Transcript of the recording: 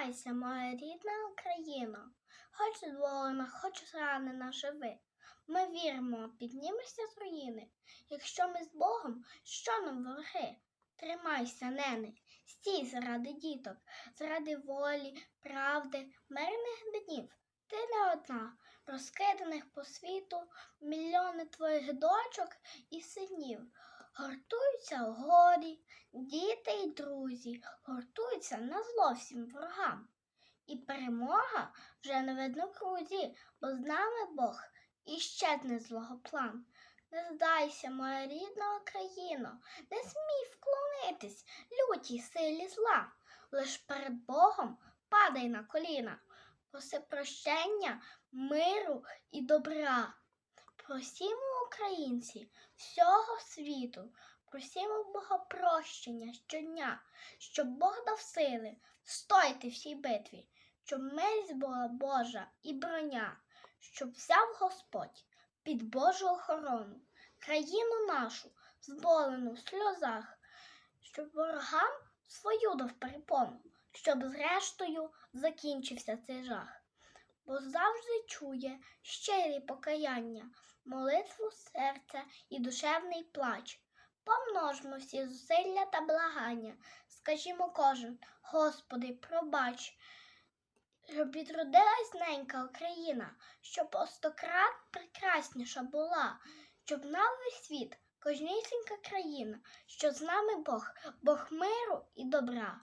Тримайся, моя рідна Україна, хоч зволена, хоч зранена, живи. Ми віримо, піднімешся з руїни. Якщо ми з Богом, що нам вороги? Тримайся, нене, стій заради діток, заради волі, правди, мирних днів. Ти не одна, розкиданих по світу мільйони твоїх дочок і синів. Гортуються горі, діти й друзі, гуртуються на зло всім ворогам. І перемога вже не видно крузі, бо з нами Бог і щезне злого план. Не здайся, моя рідна Україно, не смій вклонитись лютій силі зла. Лиш перед Богом падай на коліна, проси прощення, миру і добра. Просімо, українці, всього світу, просімо Бога прощення щодня, щоб Бог дав сили стойте в цій битві, щоб милість була Божа і броня, щоб взяв Господь під Божу охорону, країну нашу, зболену в сльозах, щоб ворогам свою дав перепону, щоб зрештою закінчився цей жах. Бо завжди чує щирі покаяння, молитву серця і душевний плач. Помножмо всі зусилля та благання, скажімо кожен, Господи, пробач, щоб відродилась ненька Україна, щоб о стократ прекрасніша була, щоб на весь світ кожнісінька країна, що з нами Бог, Бог миру і добра.